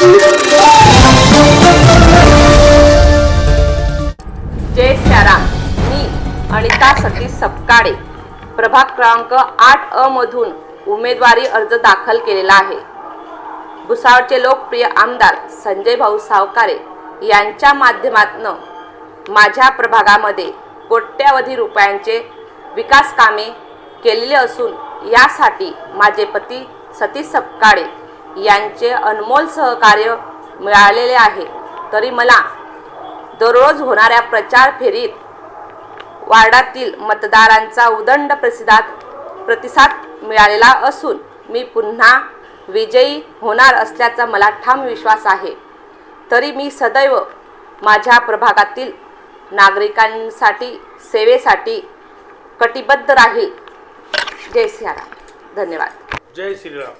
जय सियाराम. मी अनिता सतीश सपकाळे प्रभाग क्रमांक आठ अ मधून उमेदवारी अर्ज दाखल केलेला आहे. भुसावळचे लोकप्रिय आमदार संजय भाऊ सावकारे यांच्या माध्यमातून माझ्या प्रभागामध्ये कोट्यावधी रुपयांचे विकास कामे केलेले असून यासाठी माझे पती सतीश सपकाळे यांचे अनमोल सहकार्य मिळालेले आहे. तरी मला दररोज होणाऱ्या प्रचार फेरीत वार्डातील मतदारांचा उदंड प्रतिसाद प्रतिसाद मिळालेला असून मी पुन्हा विजयी होणार असल्याचा मला ठाम विश्वास आहे. तरी मी सदैव माझ्या प्रभागातील नागरिकांसाठी सेवेसाठी कटिबद्ध राहील. जय सियाराम. धन्यवाद. जय श्रीराम.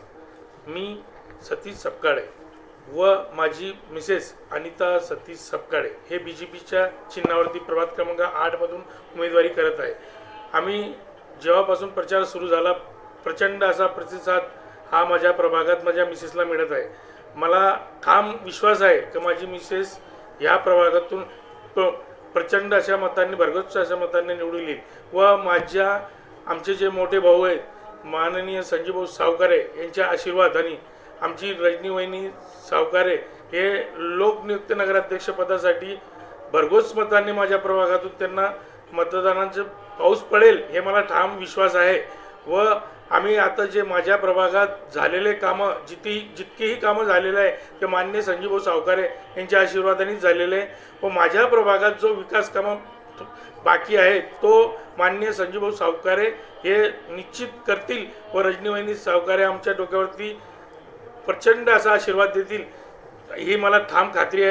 मी सतीश सपकाळे व माझी मिसेस अनिता सतीश सपकाळे हे बी जे पीच्या चिन्हावरती प्रभात क्रमांक आठमधून उमेदवारी करत आहे. आम्ही जेव्हापासून प्रचार सुरू झाला प्रचंड असा प्रतिसाद हा माझ्या प्रभागात माझ्या मिसेसला मिळत आहे. मला ठाम विश्वास आहे की माझी मिसेस ह्या प्रभागातून प- प्रचंड अशा मतांनी भरगच्च अशा मतांनी निवडून येईल. व माझ्या आमचे जे मोठे भाऊ आहेत माननीय संजीवभाऊ सावकारे यांच्या आशीर्वादाने आमची रजनी वहिनी सावकारे हे लोकनियुक्त नगराध्यक्षपदासाठी भरघोस मतांनी माझ्या प्रभागातून त्यांना मतदानाचं पाऊस पडेल हे मला ठाम विश्वास आहे. व आम्ही आता जे माझ्या प्रभागात झालेले कामं जिथे जितकेही कामं झालेले आहे ते मान्य संजीवभाऊ सावकारे यांच्या आशीर्वादानेच झालेले आहे. व माझ्या प्रभागात जो विकास कामं बाकी आहे तो मान्य संजीवभाऊ सावकारे हे निश्चित करतील. व रजनीवहिनी सावकारे आमच्या डोक्यावरती प्रचंड असा आशीर्वाद देतील. ही मला ठाम खात्री आहे.